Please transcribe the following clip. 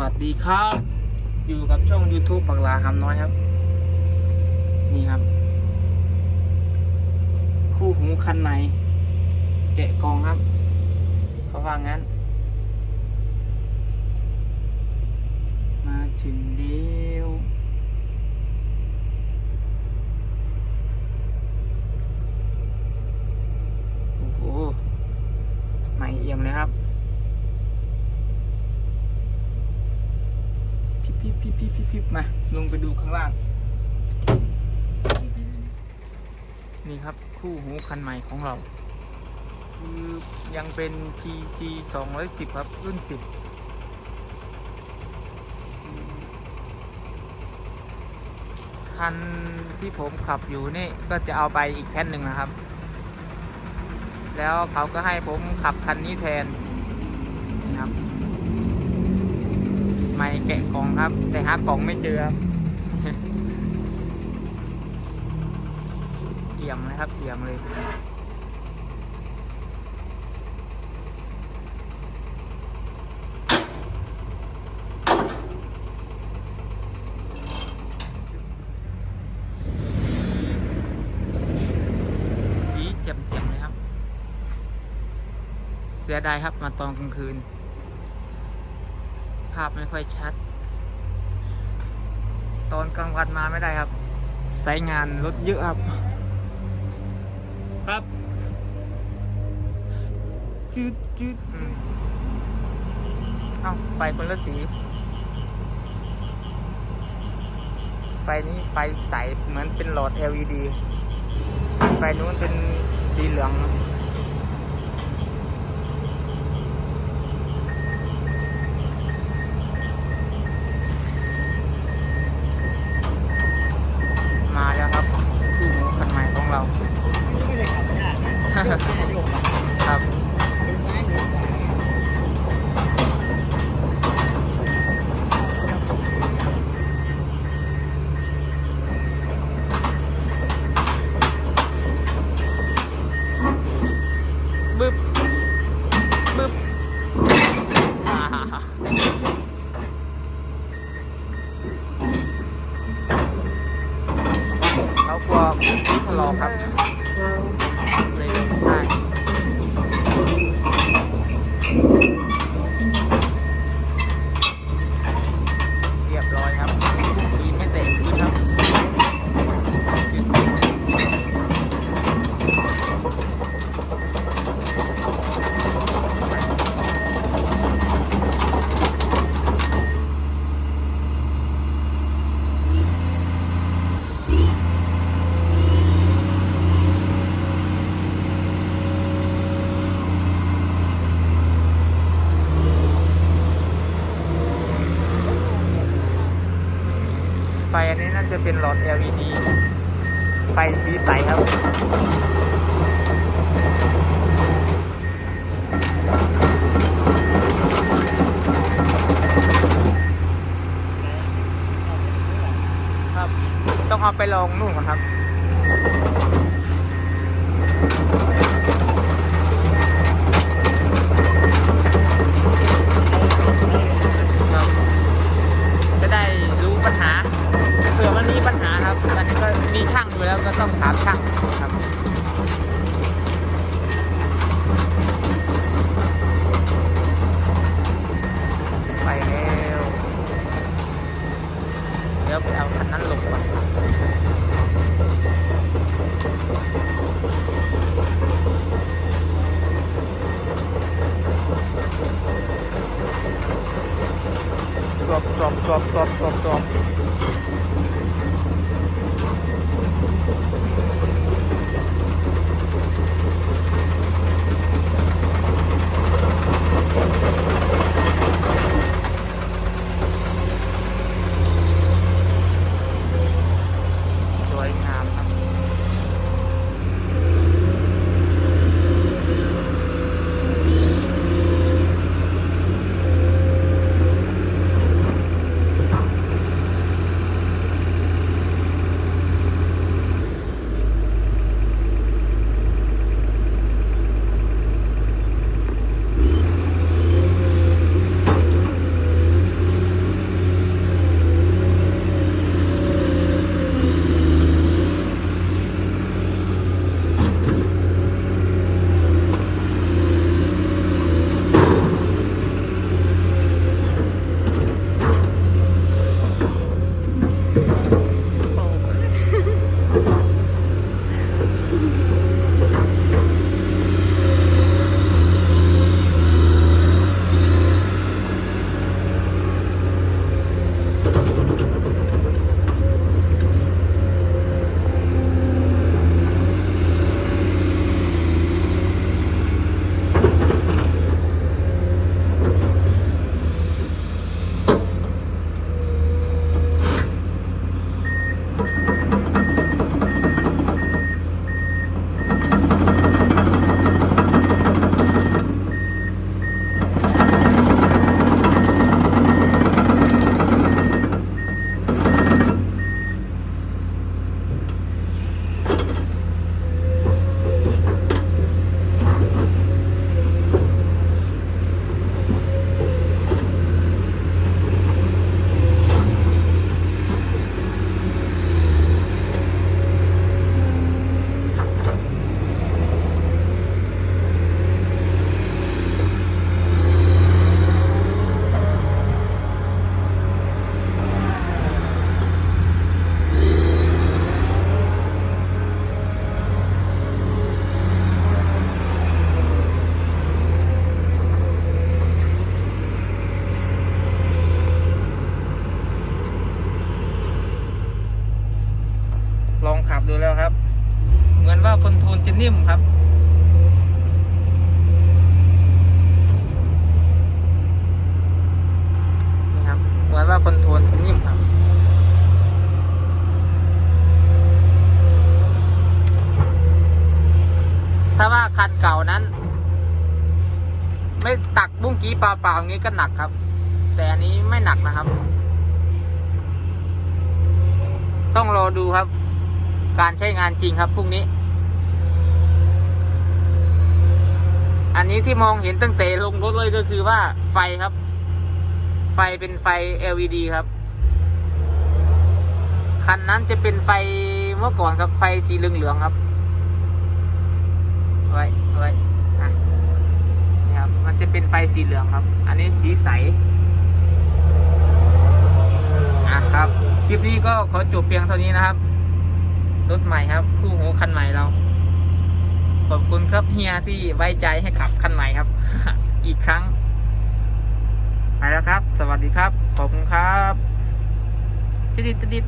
วัสดีครับ อยู่กับช่อง YouTube ปักลาคำน้อยครับ นี่ครับ คู่หูคันไหนแกะกองครับเขาว่างั้น มาถึงดียวโอ้โหใหม่เอี่ยมเลยครับ พิบพิบพิบพิบพิบมาลงไปดูข้างล่าง นี่ครับคู่หูคันใหม่ของเรา คือยังเป็น PC 210 ครับ รุ่น 10คันที่ผมขับอยู่นี่ก็จะเอาไปอีกแผ่นหนึ่งนะครับ แล้วเขาก็ให้ผมขับคันนี้แทนครับ ไมแกะกล่องครับ แต่หากล่องไม่เจอครับเอี่ยมเลยครับเอี่ยมเลยสีจมๆเลยครับเสียดายครับมาตอนกลางคืน ภาพไม่ค่อยชัด ตอนกลางวันมาไม่ได้ครับสายงานรถเยอะครับ ครับจืดจืดอืมเอ้าไฟคนละสี ไฟนี้ไฟใสเหมือนเป็นหลอด LED ไฟนู้นเป็นสีเหลือง มาแล้วครับคู่หูคันใหม่ของเรา ไม่ได้ขับยากนะโยกหน้าโยกหลัง ครับ ดึงซ้ายดึงขวา บึ๊บ บึ๊บอ่าเขากลัว พื้นที่ถลอครับ เลยลงได้เรียบร้อยครับดีไม่เตะพื้นครับ ไฟอันนี้น่าจะเป็นหลอด LED ไฟสีใสครับ ครับ ต้องเอาไปลองนู่นก่อนครับ ตอนนี้ก็มีช่างอยู่แล้วก็ต้องถามช่างครับไปแล้วเดี๋ยวไปเอาคันนั้นลงก่อนจบจบจบจบจบจบ ลองขับดูแล้วครับ เหมือนว่าคนทูนจะนิ่มครับนี่ครับ เหมือนว่าคอนโทรลจะนิ่มครับถ้าว่าคันเก่านั้น ไม่ตักบุ้งกี้เปล่าๆอย่างนี้ก็หนักครับ แต่อันนี้ไม่หนักนะครับ ต้องรอดูครับ การใช้งานจริงครับพรุ่งนี้ อันนี้ที่มองเห็นตั้งแต่ลงรถเลยก็คือว่าไฟครับ ไฟเป็นไฟ LED ครับ คันนั้นจะเป็นไฟเมื่อก่อนครับไฟสีเหลืองๆครับเอาไว้เอาไว้อะนี่ครับ มันจะเป็นไฟสีเหลืองครับ อันนี้สีใสอะครับ คลิปนี้ก็ขอจบเพียงเท่านี้นะครับ รถใหม่ครับ คู่หูคันใหม่เรา ขอบคุณครับเฮียที่ไว้ใจให้ขับคันใหม่ครับ อีกครั้งไปแล้วครับ สวัสดีครับ ขอบคุณครับติดติด